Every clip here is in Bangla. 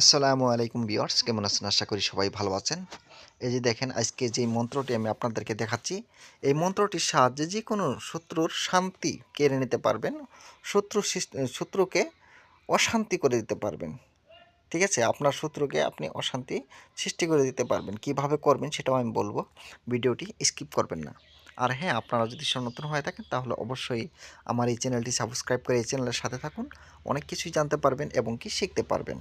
আসসালামু আলাইকুম বিয়ার্স কেমন আছেন? আশা করি সবাই ভালো আছেন। এই যে দেখেন, আজকে যে মন্ত্রটি আমি আপনাদেরকে দেখাচ্ছি, এই মন্ত্রটির সাহায্যে যে কোনো শত্রুর শান্তি কেড়ে নিতে পারবেন, শত্রু শত্রুকে অশান্তি করে দিতে পারবেন। ঠিক আছে? আপনার শত্রুকে আপনি অশান্তি সৃষ্টি করে দিতে পারবেন। কীভাবে করবেন সেটাও আমি বলব। ভিডিওটি স্কিপ করবেন না। আর হ্যাঁ আপনারা যদি সনাতন হয়ে থাকেন, তাহলে অবশ্যই আমার এই চ্যানেলটি সাবস্ক্রাইব করে এই চ্যানেলের সাথে থাকুন। অনেক কিছুই জানতে পারবেন এবং কি শিখতে পারবেন।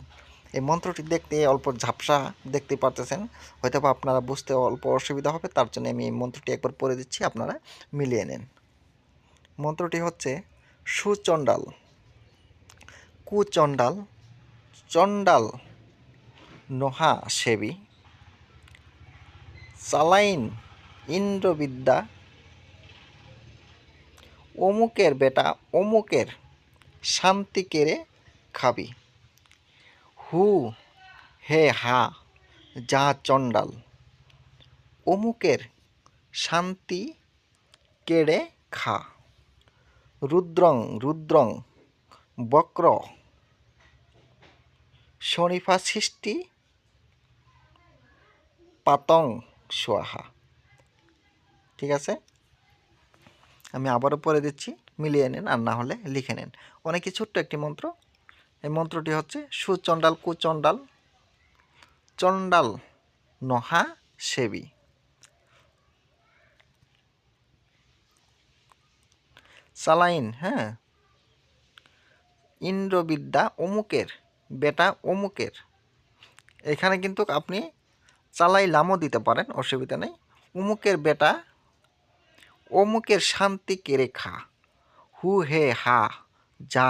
এই মন্ত্রটি দেখতে অল্প ঝাপসা দেখতে পারতেছেন। হয়তো আপনারা বুঝতে অল্প অসুবিধা হবে, তার জন্য আমি এই মন্ত্রটি একবার পড়ে দিচ্ছি, আপনারা মিলিয়ে নেন। মন্ত্রটি হচ্ছে সুচণ্ডাল। কুচণ্ডাল, চণ্ডাল, নোহা সেবী চালাইন ইন্দ্রবিদ্যা, অমুকের বেটা অমুকের শান্তি কেড়ে খাবি। হু, হে হা, যা চণ্ডাল। অমুকের শান্তি কেড়ে খা। রুদ্রং রুদ্রং, বক্র, শনিফা সৃষ্টি, পাতং সোয়াহা। ঠিক আছে? আমি আবারও পরে দিচ্ছি, মিলিয়ে নেন আর না হলে লিখে নেন। অনেকই ছোট্ট একটি মন্ত্র। এই মন্ত্রটি হচ্ছে সুচণ্ডাল কুচণ্ডাল, চণ্ডাল নহা সেবী। সালাইন হ্যাঁ। ইন্দ্রবিদ্যা অমুকের, বেটা অমুকের। এখানে কিন্তু আপনি চালাই লামও দিতে পারেন, অসুবিধা নেই। অমুকের বেটা, অমুকের শান্তি কেড়ে খা হু হে হা, যা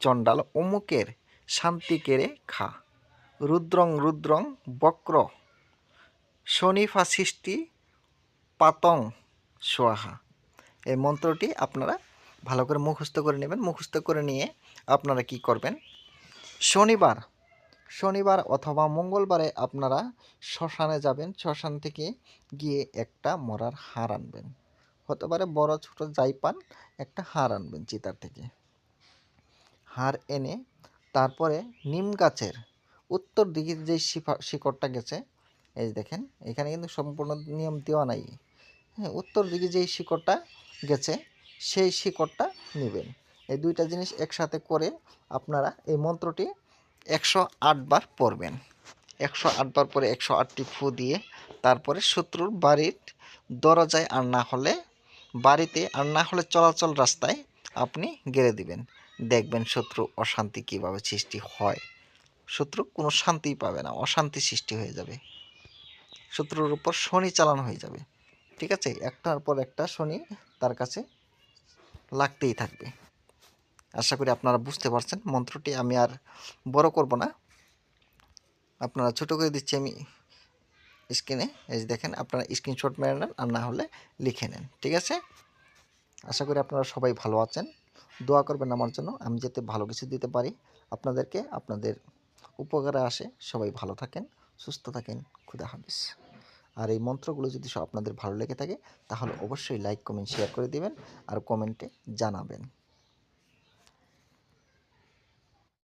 চণ্ডাল অমুকের শান্তি কেড়ে খা। রুদ্রং রুদ্রং বক্র। শনিফা সৃষ্টি পাতং সোয়াহা। এই মন্ত্রটি আপনারা ভালো করে মুখস্থ করে নেবেন। মুখস্থ করে নিয়ে আপনারা কি করবেন? শনিবার। শনিবার অথবা মঙ্গলবারে আপনারা শ্মশানে যাবেন। শ্মশান থেকে গিয়ে একটা মরার হার আনবেন। হতে পারে বড়, ছোট, যাই পান, একটা হার আনবেন চিতার থেকে। হার এনে তারপরে নিম গাছের উত্তর দিকে যে শিকড়টা গেছে, এই দেখেন, এখানে কিন্তু সম্পূর্ণ নিয়ম দেওয়া নাই। হ্যাঁ উত্তর দিকে যেই শিকড়টা গেছে, সেই শিকড়টা নেবেন। এই দুইটা জিনিস একসাথে করে আপনারা এই মন্ত্রটি একশো আটবার পড়বেন। একশো আটবার পরে একশো আটটি ফু দিয়ে তারপরে শত্রুর বাড়ির দরজায় আর না হলে, বাড়িতে আর না হলে চলাচল রাস্তায় আপনি গেড়ে দিবেন। দেখবেন শত্রু অশান্তি কীভাবে সৃষ্টি হয়। শত্রু কোনো শান্তি পাবে না, অশান্তি সৃষ্টি হয়ে যাবে। শত্রুর উপর শনি চালানো হয়ে যাবে, ঠিক আছে? একটার পর একটা শনি তার কাছে লাগতেই থাকবে। আশা করি আপনারা বুঝতে পারছেন মন্ত্রটি, আমি আর বড় করব না। আপনারা ছোট করে দিচ্ছি আমি স্ক্রিনে, এই যে দেখেন, আপনারা স্ক্রিনশট মেরে নেন আর না হলে লিখে নেন, ঠিক আছে? আশা করি আপনারা সবাই ভালো আছেন। দোয়া করবেন আমার জন্য, আমি যাতে ভালো কিছু দিতে পারি। আপনাদেরকে আপনাদের উপকারে আসে। সবাই ভালো থাকেন, সুস্থ থাকেন। খুদা হাফিজ। আর এই মন্ত্রগুলো যদি সব আপনাদের ভালো লেগে থাকে, তাহলে অবশ্যই লাইক কমেন্ট শেয়ার করে দিবেন। আর কমেন্টে জানাবেন।